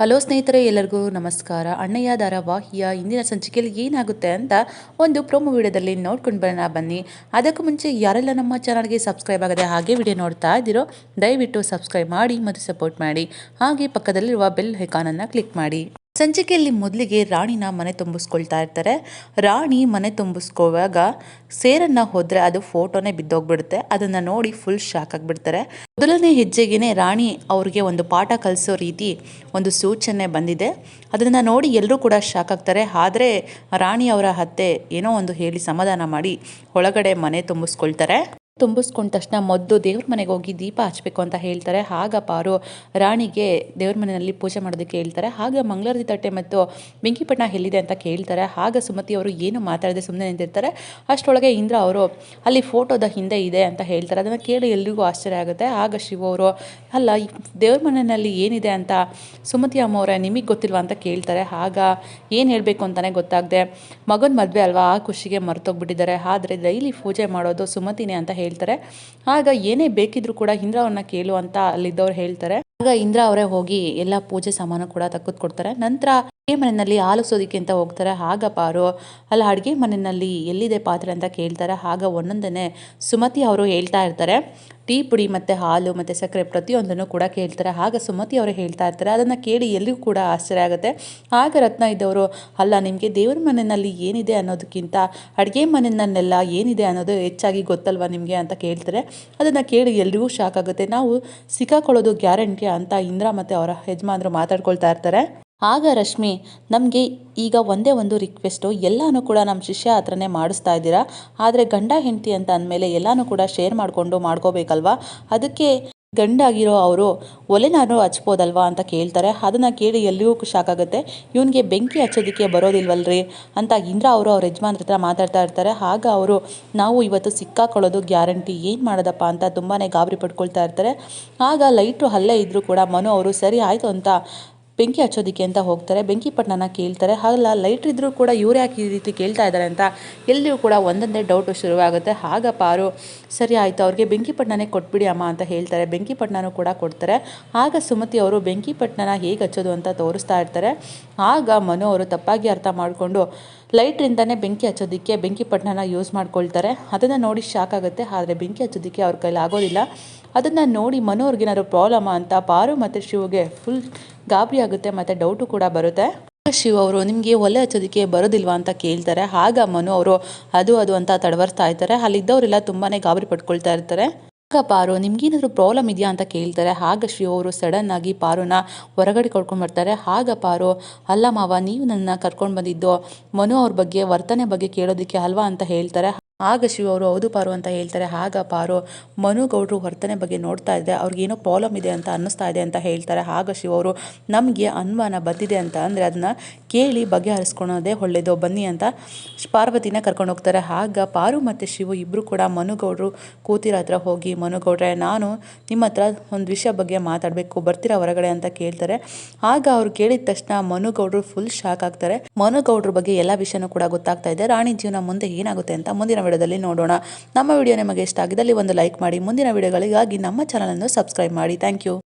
Hello ಸ್ನೇಹಿತರೆ, ಎಲ್ಲರಿಗೂ ನಮಸ್ಕಾರ. ಅಣ್ಣಯ್ಯ ಧಾರಾವಾಹಿಯ ಇಂದಿನ ಸಂಚಿಕೆಯಲ್ಲಿ ಏನಾಗುತ್ತೆ ಅಂತ ಒಂದು ಪ್ರೋಮೋ ವಿಡಿಯೋದಲ್ಲಿ ನೋಡ್ಕೊಂಡು ಬರೋಣ ಬನ್ನಿ. ಅದಕ್ಕೂ ಮುಂಚೆ ಯಾರೆಲ್ಲ ನಮ್ಮ ಚಾನಲ್ಗೆ ಸಬ್ಸ್ಕ್ರೈಬ್ ಆಗದೆ ಹಾಗೆ ವಿಡಿಯೋ ನೋಡ್ತಾ ಇದ್ದೀರೋ, ದಯವಿಟ್ಟು ಸಬ್ಸ್ಕ್ರೈಬ್ ಮಾಡಿ ಮತ್ತು ಸಪೋರ್ಟ್ ಮಾಡಿ. ಹಾಗೆ ಪಕ್ಕದಲ್ಲಿರುವ ಬೆಲ್ ಐಕಾನನ್ನು ಕ್ಲಿಕ್ ಮಾಡಿ. ಸಂಚಿಕೆಯಲ್ಲಿ ಮೊದಲಿಗೆ ರಾಣಿನ ಮನೆ ತುಂಬಿಸ್ಕೊಳ್ತಾ ಇರ್ತಾರೆ. ರಾಣಿ ಮನೆ ತುಂಬಿಸ್ಕೋವಾಗ ಸೇರನ್ನ ಹೋದ್ರೆ ಅದು ಫೋಟೋನೇ ಬಿದ್ದೋಗ್ಬಿಡುತ್ತೆ. ಅದನ್ನ ನೋಡಿ ಫುಲ್ ಶಾಕ್ ಆಗಿಬಿಡ್ತಾರೆ. ಮೊದಲನೇ ಹೆಜ್ಜೆಗೇನೆ ರಾಣಿ ಅವ್ರಿಗೆ ಒಂದು ಪಾಠ ಕಲಿಸೋ ರೀತಿ ಒಂದು ಸೂಚನೆ ಬಂದಿದೆ. ಅದನ್ನು ನೋಡಿ ಎಲ್ಲರೂ ಕೂಡ ಶಾಕ್ ಆಗ್ತಾರೆ. ಆದರೆ ರಾಣಿ ಅವರ ಅತ್ತೆ ಏನೋ ಒಂದು ಹೇಳಿ ಸಮಾಧಾನ ಮಾಡಿ ಒಳಗಡೆ ಮನೆ ತುಂಬಿಸ್ಕೊಳ್ತಾರೆ. ತುಂಬಿಸ್ಕೊಂಡ ತಕ್ಷಣ ಮೊದ್ದು ದೇವ್ರ ಮನೆಗೆ ಹೋಗಿ ದೀಪ ಹಚ್ಚಬೇಕು ಅಂತ ಹೇಳ್ತಾರೆ. ಆಗ ಪಾರು ರಾಣಿಗೆ ದೇವ್ರ ಮನೆಯಲ್ಲಿ ಪೂಜೆ ಮಾಡೋದಕ್ಕೆ ಹೇಳ್ತಾರೆ ಆಗ ಮಂಗಳಾರತಿ ತಟ್ಟೆ ಮತ್ತು ಬೆಂಕಿಪಟ್ಟಣ ಎಲ್ಲಿದೆ ಅಂತ ಕೇಳ್ತಾರೆ. ಆಗ ಸುಮತಿ ಅವರು ಏನು ಮಾತಾಡದೆ ಸುಮ್ಮನೆ ನಿಂತಿರ್ತಾರೆ. ಅಷ್ಟರೊಳಗೆ ಇಂದ್ರ ಅವರು ಅಲ್ಲಿ ಫೋಟೋದ ಹಿಂದೆ ಇದೆ ಅಂತ ಹೇಳ್ತಾರೆ. ಅದನ್ನು ಕೇಳಿ ಎಲ್ರಿಗೂ ಆಶ್ಚರ್ಯ ಆಗುತ್ತೆ. ಆಗ ಶಿವ ಅವರು, ಅಲ್ಲ ದೇವ್ರ ಮನೆಯಲ್ಲಿ ಏನಿದೆ ಅಂತ ಸುಮತಿ ಅಮ್ಮವರೇ ನಿಮಗೆ ಗೊತ್ತಿಲ್ವಾ ಅಂತ ಕೇಳ್ತಾರೆ. ಆಗ ಏನು ಹೇಳಬೇಕು ಅಂತಲೇ ಗೊತ್ತಾಗದೆ, ಮಗನ ಮದುವೆ ಅಲ್ವಾ? ಆ ಖುಷಿಗೆ ಮರೆತೋಗ್ಬಿಟ್ಟಿದ್ದಾರೆ. ಆದರೆ ಡೈಲಿ ಪೂಜೆ ಮಾಡೋದು ಸುಮತಿನೇ ಅಂತ ಹೇಳ್ತಾರೆ. ಆಗ ಏನೇ ಬೇಕಿದ್ರು ಕೂಡ ಇಂದ್ರ ಅವ್ರನ್ನ ಕೇಳು ಅಂತ ಅಲ್ಲಿದ್ದವ್ರು ಹೇಳ್ತಾರೆ. ಆಗ ಇಂದ್ರ ಅವರೇ ಹೋಗಿ ಎಲ್ಲ ಪೂಜೆ ಸಾಮಾನು ಕೂಡ ತಕ್ಕದ್ ಕೊಡ್ತಾರೆ. ನಂತರ ಅಡುಗೆ ಮನೆಯಲ್ಲಿ ಆಲಿಸೋದಕ್ಕೆ ಅಂತ ಹೋಗ್ತಾರೆ. ಆಗ ಪಾರು ಅಲ್ಲ, ಅಡುಗೆ ಮನೆಯಲ್ಲಿ ಎಲ್ಲಿದೆ ಪಾತ್ರೆ ಅಂತ ಕೇಳ್ತಾರೆ. ಆಗ ಒಂದೊಂದನೆ ಸುಮತಿ ಅವರು ಹೇಳ್ತಾ ಇರ್ತಾರೆ. ಟೀ ಪುಡಿ ಮತ್ತು ಹಾಲು ಮತ್ತು ಸಕ್ಕರೆ ಪ್ರತಿಯೊಂದನ್ನು ಕೂಡ ಕೇಳ್ತಾರೆ. ಆಗ ಸುಮತಿ ಅವರು ಹೇಳ್ತಾ ಇರ್ತಾರೆ, ಅದನ್ನು ಕೇಳಿ ಎಲ್ಲಿಗೂ ಕೂಡ ಆಶ್ಚರ್ಯ ಆಗುತ್ತೆ. ಆಗ ರತ್ನ ಇದ್ದವರು ಅಲ್ಲ, ನಿಮಗೆ ದೇವ್ರ ಮನೆಯಲ್ಲಿ ಏನಿದೆ ಅನ್ನೋದಕ್ಕಿಂತ ಅಡುಗೆ ಮನೆಯಲ್ಲೆಲ್ಲ ಏನಿದೆ ಅನ್ನೋದು ಹೆಚ್ಚಾಗಿ ಗೊತ್ತಲ್ವಾ ನಿಮಗೆ? ಅಂತ ಕೇಳ್ತಾರೆ. ಅದನ್ನು ಕೇಳಿ ಎಲ್ರಿಗೂ ಶಾಕ್ ಆಗುತ್ತೆ. ನಾವು ಸಿಕ್ಕಾಕೊಳ್ಳೋದು ಗ್ಯಾರಂಟಿ ಅಂತ ಇಂದ್ರ ಮತ್ತು ಅವರ ಯಜಮಾನರು ಮಾತಾಡ್ಕೊಳ್ತಾ ಇರ್ತಾರೆ. ಆಗ ರಶ್ಮಿ, ನಮಗೆ ಈಗ ಒಂದೇ ಒಂದು ರಿಕ್ವೆಸ್ಟು ಎಲ್ಲನೂ ಕೂಡ ನಮ್ಮ ಶಿಷ್ಯ ಹತ್ರನೇ ಮಾಡಿಸ್ತಾ ಇದ್ದೀರಾ? ಆದರೆ ಗಂಡ ಹೆಂಡತಿ ಅಂತ ಅಂದಮೇಲೆ ಎಲ್ಲನೂ ಕೂಡ ಶೇರ್ ಮಾಡಿಕೊಂಡು ಮಾಡ್ಕೋಬೇಕಲ್ವಾ? ಅದಕ್ಕೆ ಗಂಡಾಗಿರೋ ಅವರು ಒಲೆನಾರು ಹಚ್ಬೋದಲ್ವಾ ಅಂತ ಕೇಳ್ತಾರೆ. ಅದನ್ನು ಕೇಳಿ ಎಲ್ಲಿಯೂ ಶಾಕ್ ಆಗುತ್ತೆ ಇವನಿಗೆ ಬೆಂಕಿ ಹಚ್ಚೋದಕ್ಕೆ ಬರೋದಿಲ್ವಲ್ರಿ ಅಂತ ಇಂದ್ರ ಅವರು ಅವ್ರ ಯಜಮಾನ್ರ ಹತ್ರ ಮಾತಾಡ್ತಾ ಇರ್ತಾರೆ. ಆಗ ಅವರು, ನಾವು ಇವತ್ತು ಸಿಕ್ಕಾಕೊಳ್ಳೋದು ಗ್ಯಾರಂಟಿ, ಏನು ಮಾಡೋದಪ್ಪ ಅಂತ ತುಂಬಾ ಗಾಬರಿ ಪಡ್ಕೊಳ್ತಾ ಇರ್ತಾರೆ. ಆಗ ಲೈಟು ಅಲ್ಲೇ ಇದ್ದರೂ ಕೂಡ ಮನು ಅವರು, ಸರಿ, ಆಯಿತು ಅಂತ ಬೆಂಕಿ ಹಚ್ಚೋದಿಕ್ಕೆ ಅಂತ ಹೋಗ್ತಾರೆ, ಬೆಂಕಿ ಪಟ್ಟಣನ ಕೇಳ್ತಾರೆ. ಅಲ್ಲ ಲೈಟ್ರ್ ಇದ್ರೂ ಕೂಡ ಇವ್ರು ಯಾಕೆ ಈ ರೀತಿ ಕೇಳ್ತಾ ಇದ್ದಾರೆ ಅಂತ ಎಲ್ಲಿಯೂ ಕೂಡ ಒಂದೊಂದೇ ಡೌಟು ಶುರುವಾಗುತ್ತೆ. ಆಗ ಪಾರು, ಸರಿ ಆಯಿತು, ಅವ್ರಿಗೆ ಬೆಂಕಿ ಪಟ್ಟಣನೇ ಕೊಟ್ಬಿಡಿ ಅಮ್ಮ ಅಂತ ಹೇಳ್ತಾರೆ. ಬೆಂಕಿ ಪಟ್ಟಣನೂ ಕೂಡ ಕೊಡ್ತಾರೆ. ಆಗ ಸುಮತಿ ಅವರು ಬೆಂಕಿ ಪಟ್ಟಣನ ಹೇಗೆ ಹಚ್ಚೋದು ಅಂತ ತೋರಿಸ್ತಾ ಇರ್ತಾರೆ. ಆಗ ಮನು ಅವರು ತಪ್ಪಾಗಿ ಅರ್ಥ ಮಾಡಿಕೊಂಡು ಲೈಟ್ರಿಂದನೇ ಬೆಂಕಿ ಹಚ್ಚೋದಕ್ಕೆ ಬೆಂಕಿ ಪಟ್ಟಣನ ಯೂಸ್ ಮಾಡ್ಕೊಳ್ತಾರೆ. ಅದನ್ನು ನೋಡಿ ಶಾಕ್ ಆಗುತ್ತೆ. ಆದರೆ ಬೆಂಕಿ ಹಚ್ಚೋದಿಕ್ಕೆ ಅವ್ರ ಕೈಲಿ ಆಗೋದಿಲ್ಲ ಅದನ್ನು ನೋಡಿ ಮನೋರ್ಗೇನಾದ್ರು ಪ್ರಾಬ್ಲಮ್ ಅಂತ ಪಾರು ಮತ್ತು ಶಿವಗೆ ಫುಲ್ ಗಾಬರಿ ಆಗುತ್ತೆ, ಮತ್ತು ಡೌಟು ಕೂಡ ಬರುತ್ತೆ. ಶಿವ ಅವರು, ನಿಮಗೆ ಒಲೆ ಹಚ್ಚೋದಕ್ಕೆ ಬರೋದಿಲ್ವಾ ಅಂತ ಕೇಳ್ತಾರೆ. ಆಗ ಮನು ಅವರು, ಅದು ಅದು ಅಂತ ತಡವರ್ತಾ ಇರ್ತಾರೆ. ಅಲ್ಲಿದ್ದವರೆಲ್ಲ ತುಂಬಾ ಗಾಬರಿ ಪಡ್ಕೊಳ್ತಾ ಇರ್ತಾರೆ. ಆಗ ಪಾರು, ನಿಮ್ಗೇನಾದರೂ ಪ್ರಾಬ್ಲಮ್ ಇದೆಯಾ ಅಂತ ಕೇಳ್ತಾರೆ. ಆಗ ಶಿವ ಅವರು ಸಡನ್ ಆಗಿ ಪಾರುನ ಹೊರಗಡೆ ಕರ್ಕೊಂಡು ಬರ್ತಾರೆ. ಆಗ ಪಾರು, ಅಲ್ಲ ಮಾವ, ನೀವು ನನ್ನ ಕರ್ಕೊಂಡು ಬಂದಿದ್ದು ಮನು ಅವ್ರ ಬಗ್ಗೆ, ವರ್ತನೆ ಬಗ್ಗೆ ಕೇಳೋದಕ್ಕೆ ಅಲ್ವಾ ಅಂತ ಹೇಳ್ತಾರೆ. ಆಗ ಶಿವ ಅವರು ಹೌದು ಪಾರು ಅಂತ ಹೇಳ್ತಾರೆ. ಆಗ ಪಾರು ಮನುಗೌಡರು ವರ್ತನೆ ಬಗ್ಗೆ ನೋಡ್ತಾ ಇದ್ದೆ ಅವ್ರಿಗೇನೋ ಪ್ರಾಬ್ಲಮ್ ಇದೆ ಅಂತ ಅನ್ನಿಸ್ತಾ ಇದೆ ಅಂತ ಹೇಳ್ತಾರೆ. ಆಗ ಶಿವ ಅವರು ನಮಗೆ ಅನುಮಾನ ಬಂದಿದೆ ಅಂತ ಅಂದರೆ ಅದನ್ನ ಕೇಳಿ ಬಗೆಹರಿಸ್ಕೊಳೋದೇ ಒಳ್ಳೆಯದು ಬನ್ನಿ ಅಂತ ಪಾರ್ವತಿನ ಕರ್ಕೊಂಡು ಹೋಗ್ತಾರೆ. ಆಗ ಪಾರು ಮತ್ತು ಶಿವು ಇಬ್ಬರು ಕೂಡ ಮನುಗೌಡರು ಕೂತಿರ ಹತ್ರ ಹೋಗಿ ಮನುಗೌಡ್ರೆ ನಾನು ನಿಮ್ಮ ಹತ್ರ ಒಂದು ವಿಷಯ ಬಗ್ಗೆ ಮಾತಾಡಬೇಕು. ಬರ್ತೀರಾ ಹೊರಗಡೆ? ಅಂತ ಕೇಳ್ತಾರೆ. ಆಗ ಅವ್ರು ಕೇಳಿದ ತಕ್ಷಣ ಮನುಗೌಡರು ಫುಲ್ ಶಾಕ್ ಆಗ್ತಾರೆ. ಮನುಗೌಡ್ರ ಬಗ್ಗೆ ಎಲ್ಲ ವಿಷಯನೂ ಕೂಡ ಗೊತ್ತಾಗ್ತಾ ಇದೆ. ರಾಣಿ ಜೀವನ ಮುಂದೆ ಏನಾಗುತ್ತೆ ಅಂತ ಮುಂದಿನ ವಿಡಿಯೋದಲ್ಲಿ ನೋಡೋಣ. ನಮ್ಮ ವಿಡಿಯೋ ನಿಮಗೆ ಇಷ್ಟ ಆಗಿದ್ದಲ್ಲಿ ಒಂದು ಲೈಕ್ ಮಾಡಿ. ಮುಂದಿನ ವಿಡಿಯೋಗಳಿಗಾಗಿ ನಮ್ಮ ಚಾನಲನ್ನು ಸಬ್ಸ್ಕ್ರೈಬ್ ಮಾಡಿ. Thank you.